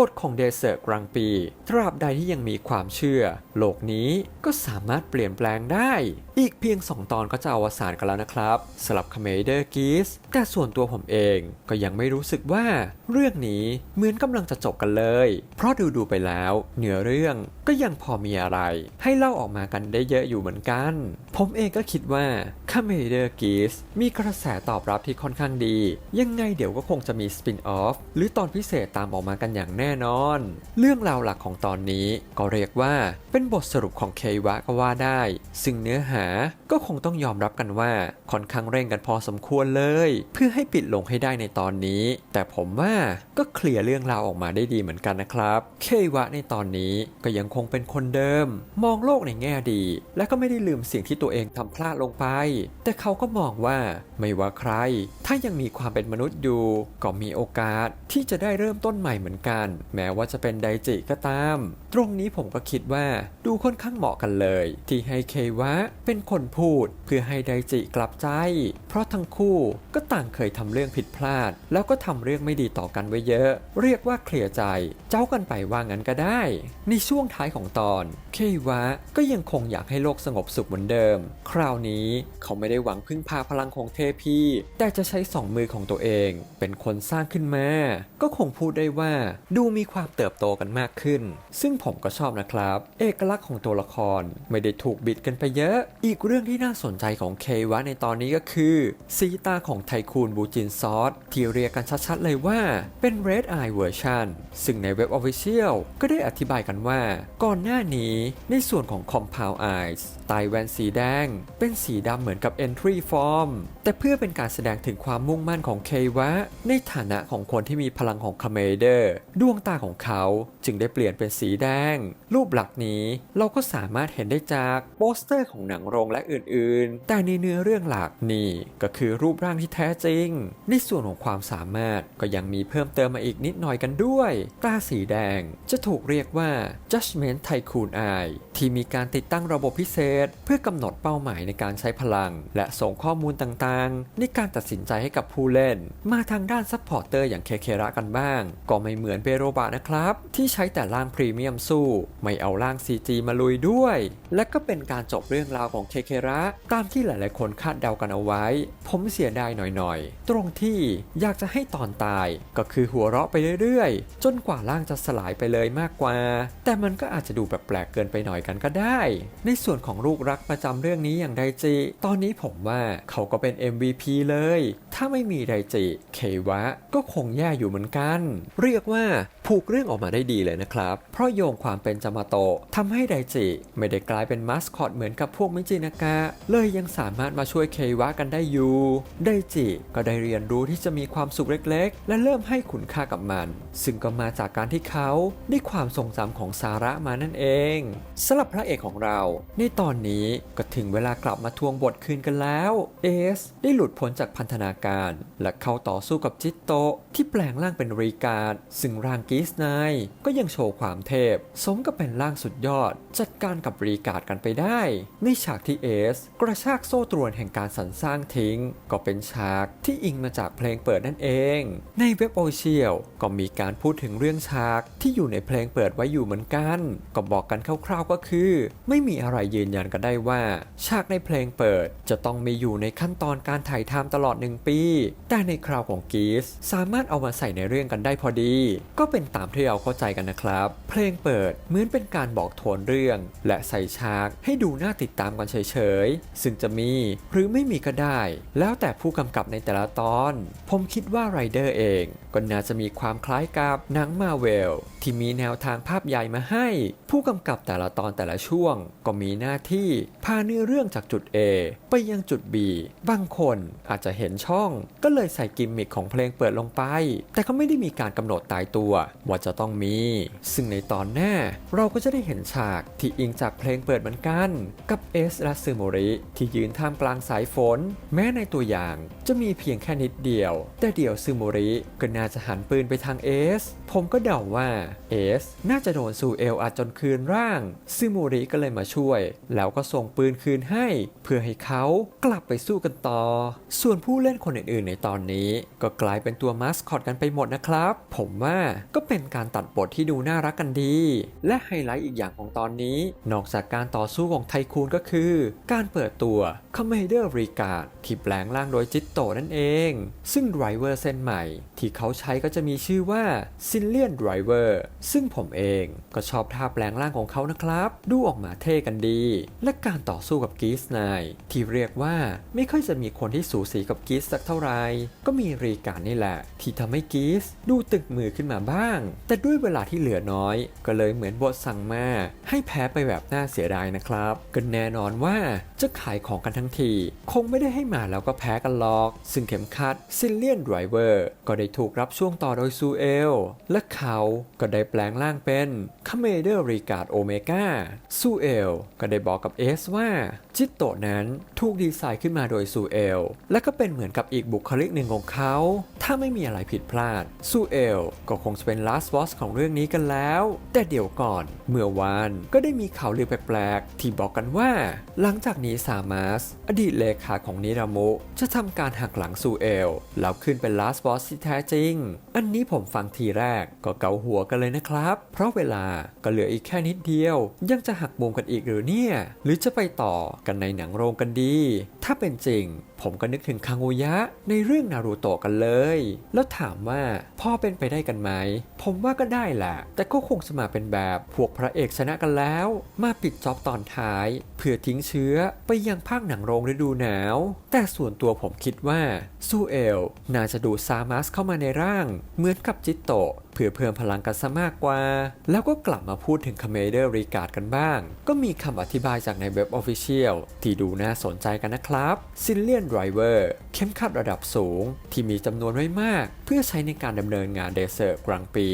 กฎของเดเซอร์กลางปี ตราบใดที่ยังมีความเชื่อ โลกนี้ก็สามารถเปลี่ยนแปลงได้อีกเพียง 2 ตอนก็จะอวสานกันแล้วนะครับสำหรับคาเมเดอร์กีสแต่ส่วนตัวผมเองก็ยังไม่รู้สึกว่า เรื่องนี้เหมือนกำลังจะจบกันเลย เพราะดูดูๆไปแล้วเนื้อเรื่องก็ยังพอมีอะไร ให้เล่าออกมากันได้เยอะอยู่เหมือนกัน ผมเองก็คิดว่าคาเมเดอร์กีสมีกระแสตอบรับที่ค่อนข้างดี ยังไงเดี๋ยวก็คงจะมีสปินออฟหรือตอนพิเศษตามออกมากันอย่างแน่นอน เรื่องราวหลักของตอนนี้ก็เรียกว่าเป็นบทสรุปของเควะก็ว่าได้ ซึ่งเนื้อหาก็คงต้องยอมรับกันว่าค่อนข้างเร่งกันพอสมควรเลย เพื่อให้ปิดลงให้ได้ในตอนนี้ แต่ผมว่าก็เคลียร์เรื่องราวออกมาได้ดีเหมือนกันนะครับ เควะในตอนนี้ก็ยังคงเป็นคนเดิม มองโลกในแง่ดี และก็ไม่ได้ลืมสิ่งที่ตัวเองทำพลาดลงไป แต่เขาก็มองว่าไม่ว่าใคร ถ้ายังมีความเป็นมนุษย์อยู่ ก็มีโอกาสที่จะได้เริ่มต้นใหม่เหมือนกัน แม้ว่าจะเป็นไดจิก็ตาม ตรงนี้ผมก็คิดว่าดูค่อนข้างเหมาะกันเลย ที่ให้เควะเป็นเป็นคนพูดเพื่อให้ไดจิกลับใจ เพราะทั้งคู่ก็ต่างเคยทำเรื่องผิดพลาด แล้วก็ทำเรื่องไม่ดีต่อกันไว้เยอะ เรียกว่าเคลียร์ใจ เจ้ากันไปว่างั้นก็ได้ ในช่วงท้ายของตอนเควะก็ยังคงอยากให้โลกสงบสุขเหมือนเดิม คราวนี้เขาไม่ได้หวังพึ่งพาพลังของเทพีแต่จะใช้สองมือของตัวเอง เป็นคนสร้างขึ้นมาก็คงพูดได้ว่าดูมีความเติบโตกันมากขึ้น ซึ่งผมก็ชอบนะครับ เอกลักษณ์ของตัวละครไม่ได้ถูกบิดกันไปเยอะอีกเรื่องที่น่าสนใจของเควะในตอนนี้ก็คือสีตาของไทคูนบูจินซอสที่เรียกกันชัดๆเลยว่าเป็น Red Eye Version ซึ่งในเว็บ Official ก็ได้อธิบายกันว่า ก่อนหน้านี้ในส่วนของ Compound Eyes ไตแวนสีแดง เป็นสีดำเหมือนกับ Entry Form แต่เพื่อเป็นการแสดงถึงความมุ่งมั่นของเควะ ในฐานะของคนที่มีพลังของคาเมเดอร์ดวงตาของเขาจึงได้เปลี่ยนเป็นสีแดง รูปหลักนี้เราก็สามารถเห็นได้จากโปสเตอร์ของหนังโรงและอื่นๆ แต่ในเนื้อเรื่องหลักนี่ก็คือรูปร่างที่แท้จริง ในส่วนของความสามารถก็ยังมีเพิ่มเติมมาอีกนิดหน่อยกันด้วยตาสีแดงจะถูกเรียกว่า Judgment Tycoon Eye ที่มีการติดตั้งระบบพิเศษ เพื่อกำหนดเป้าหมายในการใช้พลัง และส่งข้อมูลต่างๆ ในการตัดสินใจให้กับผู้เล่น มาทางด้านซัพพอร์เตอร์อย่างเคเคระกันบ้าง ก็ไม่เหมือนเบโรบะนะครับ ที่ใช้แต่ร่างพรีเมียมสู้ ไม่เอาร่าง CG มาลุยด้วย และก็เป็นการจบเรื่องราวของเคเคระตามที่หลายๆ คนคาดเดากันเอาไว้ ผมเสียดายหน่อยๆ ตรงที่อยากจะให้ตอนตายก็คือหัวเราะไปเรื่อยๆ จนกว่าร่างจะสลายไปเลยมากกว่า แต่มันก็อาจจะดูแปลกๆเกินไปหน่อยกันก็ได้ ในส่วนของลูกรักประจำเรื่องนี้อย่างไดจิ ตอนนี้ผมว่าเขาก็เป็น MVP เลย ถ้าไม่มีไดจิ เควะ ก็คงแย่อยู่เหมือนกัน เรียกว่าผูกเรื่องออกมาได้ดีเลยนะครับ เพราะโยงความเป็นจามาโตะทำให้ไดจิ ไม่ได้กลายเป็นมาสคอตเหมือนกับพวกมิจจินากะเลยยังสามารถมาช่วยเควะกันได้อยู่ไดจิก็ได้เรียนรู้ที่จะมีความสุขเล็กๆ และเริ่มให้คุณค่ากับมัน ซึ่งก็มาจากการที่เขาได้ความทรงจำของสาระมานั่นเองสำหรับพระเอกของเรา ในตอนนี้ก็ถึงเวลากลับมาทวงบทคืนกันแล้ว เอส ได้หลุดพ้นจากพันธนาการ และเข้าต่อสู้กับจิตโตที่แปลงร่างเป็นรีการ์ดซึ่งร่างกีสไนก็ยังโชว์ความเทพ สมกับเป็นร่างสุดยอด จัดการกับรีการ์ดกันไปได้ ในฉากที่เอสกระชากโซ่ตรวนแห่งการสรรสร้างทิ้ง ก็เป็นฉากที่อิงมาจากเพลงเปิดนั่นเอง ในเว็บโอเชียลก็มีการพูดถึงเรื่องฉากที่อยู่ในเพลงเปิดไว้อยู่เหมือนกัน ก็บอกกันคร่าวๆก็คือ ไม่มีอะไรยืนยันกันได้ว่า ฉากในเพลงเปิดจะต้องมีอยู่ในขั้นตอนการถ่ายทำตลอดหนึ่งปี แต่ในคราวของกีสสามารถเอามาใส่ในเรื่องกันได้พอดี ก็เป็นตามที่เราเข้าใจกันนะครับ เพลงเปิดเหมือนเป็นการบอกโทนเรื่อง และใส่ฉากให้ดูน่าติดตามกันเฉยๆ ซึ่งจะมีหรือไม่มีก็ได้ แล้วแต่ผู้กำกับในแต่ละตอน ผมคิดว่าไรเดอร์เองก็น่าจะมีความคล้ายกับหนังมาเวลที่มีแนวทางภาพใหญ่มาให้ ผู้กำกับแต่ละตอนแต่ละช่วง ก็มีหน้าที่พาเนื้อเรื่องจากจุด A ไปยังจุด B บางคนอาจจะเห็นช่อง ก็เลยใส่กิมมิคของเพลงเปิดลงไป แต่ก็ไม่ได้มีการกำหนดตายตัว ว่าจะต้องมี ซึ่งในตอนหน้าเราก็จะได้เห็นฉากที่อิงจากเพลงเปิดเหมือนกัน กับเอสและซึโมริที่ยืนท่ามกลางสายฝน แม้ในตัวอย่างจะมีเพียงแค่นิดเดียว แต่เดี๋ยวซึโมริก็น่าจะหันปืนไปทางเอส ผมก็เดาว่าเอสน่าจะโดนซูเอลอัดจนคืนร่าง ซึโมริก็เลยมาช่วย แล้วก็ส่งปืนคืนให้ เพื่อให้เขาเขากลับไปสู้กันต่อ ส่วนผู้เล่นคนอื่นๆ ในตอนนี้ ก็กลายเป็นตัวมาสคอตกันไปหมดนะครับ ผมว่าก็เป็นการตัดบทที่ดูน่ารักกันดี และไฮไลท์อีกอย่างของตอนนี้ นอกจากการต่อสู้ของไทคูนก็คือการเปิดตัวคอมเมเดอร์รีการ์ดที่แปลงร่างโดยจิตโตนั่นเอง ซึ่งไดรเวอร์เส้นใหม่ ที่เขาใช้ก็จะมีชื่อว่าซินเลียนไดรเวอร์ซึ่งผมเองก็ชอบท่าแปลงร่างของเขานะครับ ดูออกมาเท่กันดี และการต่อสู้กับกีสไนที่เรียกว่าไม่ค่อยจะมีคนที่สูสีกับกีสสักเท่าไหร่ก็มีรีการนี่แหละ ที่ทำให้กีสดูตึกมือขึ้นมาบ้าง แต่ด้วยเวลาที่เหลือน้อย ก็เลยเหมือนบทสั่งมาให้แพ้ไปแบบน่าเสียดายนะครับก็แน่นอนอนว่าจะขายของกันทั้งที คงไม่ได้ให้มาแล้วก็แพ้กันหรอก ซึ่งเข็มขัดซิลเลียนไรเวอร์ก็ได้ถูกรับช่วงต่อโดยซูเอล และเขาก็ได้แปลงร่างเป็นคาเมเดอร์รีการ์ดโอเมก้าซูเอลก็ได้บอกกับเอสว่าจิตโตะนั้นถูกดีไซน์ขึ้นมาโดยซูเอล และก็เป็นเหมือนกับอีกบุคลิกหนึ่งของเขา ถ้าไม่มีอะไรผิดพลาด ซูเอล ก็คงจะเป็น last boss ของเรื่องนี้กันแล้ว แต่เดี๋ยวก่อน เมื่อวานก็ได้มีข่าวลือแปลกๆ ที่บอกกันว่า หลังจากนี้ซามาส อดีตเลขาของนิรามุจะทำการหักหลังซูเอล แล้วขึ้นเป็น last boss ที่แท้จริง อันนี้ผมฟังทีแรกก็เกาหัวกันเลยนะครับ เพราะเวลาก็เหลืออีกแค่นิดเดียว ยังจะหักมุมกันอีกหรือเนี่ย หรือจะไปต่อกันในหนังโรงกันดี ถ้าเป็นจริง ผมก็นึกถึงคังโอยะในเรื่องนารูโตะกันเลย แล้วถามว่าพ่อเป็นไปได้กันไหม ผมว่าก็ได้แหละ แต่ก็คงจะมาเป็นแบบพวกพระเอกชนะกันแล้ว มาปิดจ็อบตอนท้าย เพื่อทิ้งเชื้อไปยังภาคหนังโรงฤดูหนาว แต่ส่วนตัวผมคิดว่าซูเอลน่าจะดูซามัสเข้ามาในร่าง เหมือนกับจิตโตะเพื่อเพิ่มพลังกันซะมากกว่า แล้วก็กลับมาพูดถึงคาเมเดอร์รีการ์ดกันบ้าง ก็มีคำอธิบายจากในเว็บออฟฟิเชียลที่ดูน่าสนใจกันนะครับซิลเลียนไดรเวอร์เข้มขัดระดับสูง ที่มีจำนวนไม่มาก เพื่อใช้ในการดำเนินงานเดเซอร์กลางปี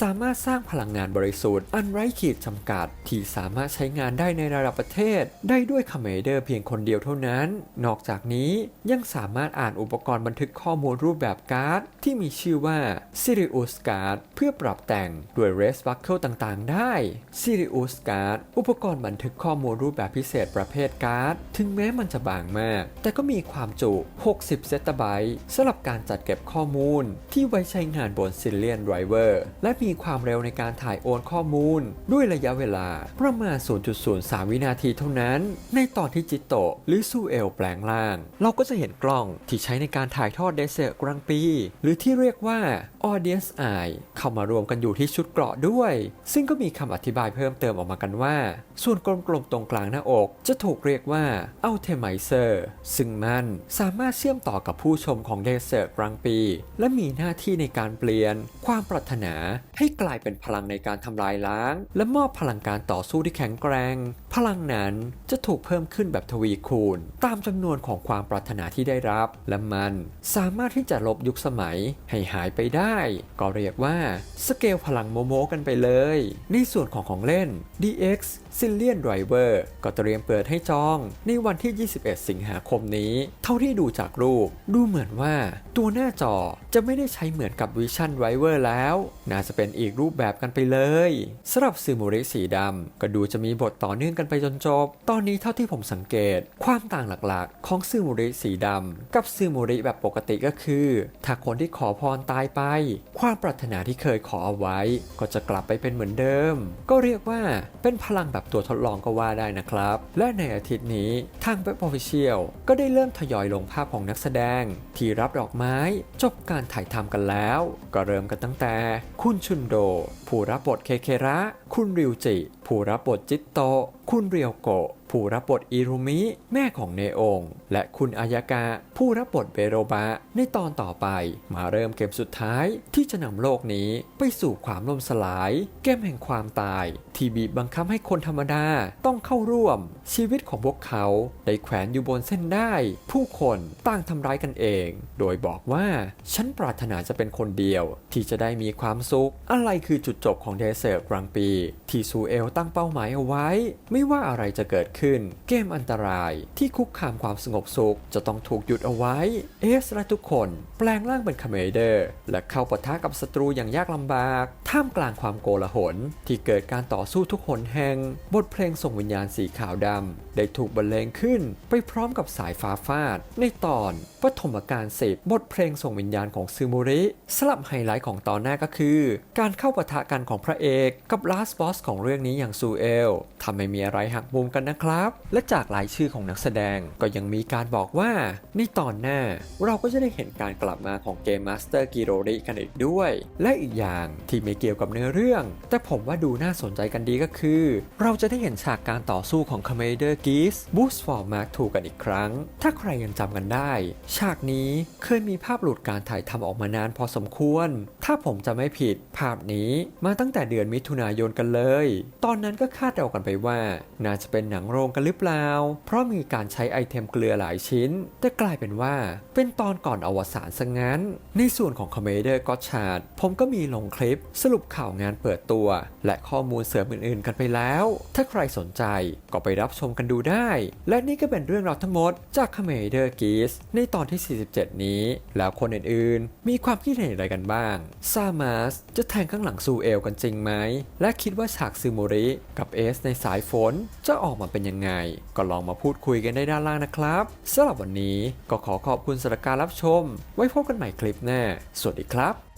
สามารถสร้างพลังงานบริสุทธิ์อันไร้ขีดจำกัด ที่สามารถใช้งานได้ในระดับประเทศ ได้ด้วยคาเมเดอร์เพียงคนเดียวเท่านั้น นอกจากนี้ยังสามารถอ่านอุปกรณ์บันทึกข้อมูลรูปแบบการ์ด ที่มีชื่อว่า Sirius Card เพื่อปรับแต่งด้วย r e s Buckle ต่างๆ ได้ Sirius Card อุปกรณ์บันทึกข้อมูลรูปแบบพิเศษประเภทการ์ด ถึงแม้มันจะบางมาก แต่ก็มีความจุ 60 เซตไบต์สำหรับการจัดเก็บข้อมูล ที่ไว้ใช้งานบน s i l l i a n Driver และมีความเร็วในการถ่ายโอนข้อมูล ด้วยระยะเวลาประมาณ 0.03 วินาทีเท่านั้น ในตอนที่จิตโตหรือซูเอลแปลงร่าง เราก็จะเห็นกล้องที่ใช้ในการถ่ายทอดเดเซอร์กลางปี หรือที่เรียกว่า Audience Eye เข้ามารวมกันอยู่ที่ชุดเกราะด้วย ซึ่งก็มีคำอธิบายเพิ่มเติมออกมากันว่า ส่วนกลมๆตรงกลางหน้าอกจะถูกเรียียกว่า a l t e m i z e r ซึ่งมันสามารถเชื่อมต่อกับผู้ชมของเดเซอร์กลางปี และมีหน้าที่ในการเปลี่ยน ความปรารถนา ให้กลายเป็นพลังในการทำลายล้าง และมอบพลังการต่อสู้ที่แข็งแกร่งพลังนั้นจะถูกเพิ่มขึ้นแบบทวีคูณ ตามจำนวนของความปรารถนาที่ได้รับ และมันสามารถที่จะลบยุคสมัยให้หายไปได้ ก็เรียกว่าสเกลพลังโมโมกันไปเลย ในส่วนของของเล่น DX s i l l i a n Driver ก็เตรียมเปิดให้จองในวันที่ 21 สิงหาคมนี้ เท่าที่ดูจากรูป ดูเหมือนว่า ตัวหน้าจอจะไม่ได้ใช้เหมือนกับ Vision Driver แล้ว น่าจะเป็นอีกรูปแบบกันไปเลยสำหรับซึมูริสีดำก็ดูจะมีบทต่อเนื่องกันไปจนจบ ตอนนี้เท่าที่ผมสังเกต ความต่างหลักๆ ของซึมูริสีดำกับซึมูริแบบปกติก็คือ ถ้าคนที่ขอพรตายไป ความปรารถนาที่เคยขอเอาไว้ ก็จะกลับไปเป็นเหมือนเดิม ก็เรียกว่าเป็นพลังแบบตัวทดลองก็ว่าได้นะครับ และในอาทิตย์นี้ ทางเว็บออฟฟิเชียลก็ได้เริ่มทยอยลงภาพของนักแสดง ที่รับดอกไม้จบการถ่ายทำกันแล้ว ก็เริ่มกันตั้งแต่ คุณชุนโด ผู้รับบทเคเคระ คุณริวจิ ผู้รับบทจิตโตะคุณเรียวโกะ ผู้รับบทอิรุมิ แม่ของเนองและคุณอายากะผู้รับบทเบโรบะในตอนต่อไป มาเริ่มเกมสุดท้ายที่จะนำโลกนี้ไปสู่ความล่มสลาย เกมแห่งความตาย ที่บีบบังคับให้คนธรรมดาต้องเข้าร่วม ชีวิตของพวกเขาได้แขวนอยู่บนเส้นได้ ผู้คนต่างทำร้ายกันเอง โดยบอกว่าฉันปรารถนาจะเป็นคนเดียว ที่จะได้มีความสุข อะไรคือจุดจบของเดเซอร์กลางปี ที่ซูเอลตั้งเป้าหมายเอาไว้ ไม่ว่าอะไรจะเกิดขึ้นเกมอันตรายที่คุกคามความสงบสุขจะต้องถูกหยุดเอาไว้ เอสและทุกคน แปลงร่างเป็นคาเมเดอร์ และเข้าปะทะกับศัตรูอย่างยากลำบาก ท่ามกลางความโกลาหล ที่เกิดการต่อสู้ทุกหนแห่ง บทเพลงส่งวิญญาณสีขาวดำได้ถูกบรรเลงขึ้น ไปพร้อมกับสายฟ้าฟาด ในตอนปฐมกาลสิบบทเพลงส่งวิญญาณของซึโมริ สลับไฮไลท์ของตอนหน้าก็คือ การเข้าปะทะกันของพระเอก กับลาสบอสของเรื่องนี้อย่างซูเอลทำให้มีอะไรหักมุมกันนะครับและจากรายชื่อของนักแสดงก็ยังมีการบอกว่า ในตอนหน้าเราก็จะได้เห็นการกลับมาของเกมมาสเตอร์กิโรริกันอีกด้วย และอีกอย่างที่ไม่เกี่ยวกับเนื้อเรื่อง แต่ผมว่าดูน่าสนใจกันดีก็คือ เราจะได้เห็นฉากการต่อสู้ของ Commander Geass Boost for Mark II กันอีกครั้ง ถ้าใครยังจำกันได้ ฉากนี้เคยมีภาพหลุดการถ่ายทำออกมานานพอสมควรถ้าผมจะไม่ผิดภาพนี้มาตั้งแต่เดือนมิถุนายนกันเลย ตอนนั้นก็คาดเดากันไปว่า น่าจะเป็นหนังโรงกันหรือเปล่า เพราะมีการใช้ไอเทมเกลือหลายชิ้น แต่กลายเป็นว่าเป็นตอนก่อนอวสานซะงั้น ในส่วนของ Commander g o d c h a r d ผมก็มีลงคลิปสรุปข่าวงานเปิดตัว และข้อมูลเสริมอื่นๆ กันไปแล้ว ถ้าใครสนใจก็ไปรับชมกันดูได้ และนี่ก็เป็นเรื่องราวทั้งหมดจาก Commander Geass ในตอนที่ 47 นี้ แล้วคนอื่นๆ มีความคิดเห็นอะไรกันบ้าง ซามาสจะแทงข้างหลังซูเอลกันจริงไหม และคิดว่าฉากซูโมริกับเอสในสายฝนจะออกมาเป็นยังไง ก็ลองมาพูดคุยกันได้ด้านล่างนะครับสำหรับวันนี้ก็ขอขอบคุณสำหรับการรับชม ไว้พบกันใหม่คลิปหน้า สวัสดีครับ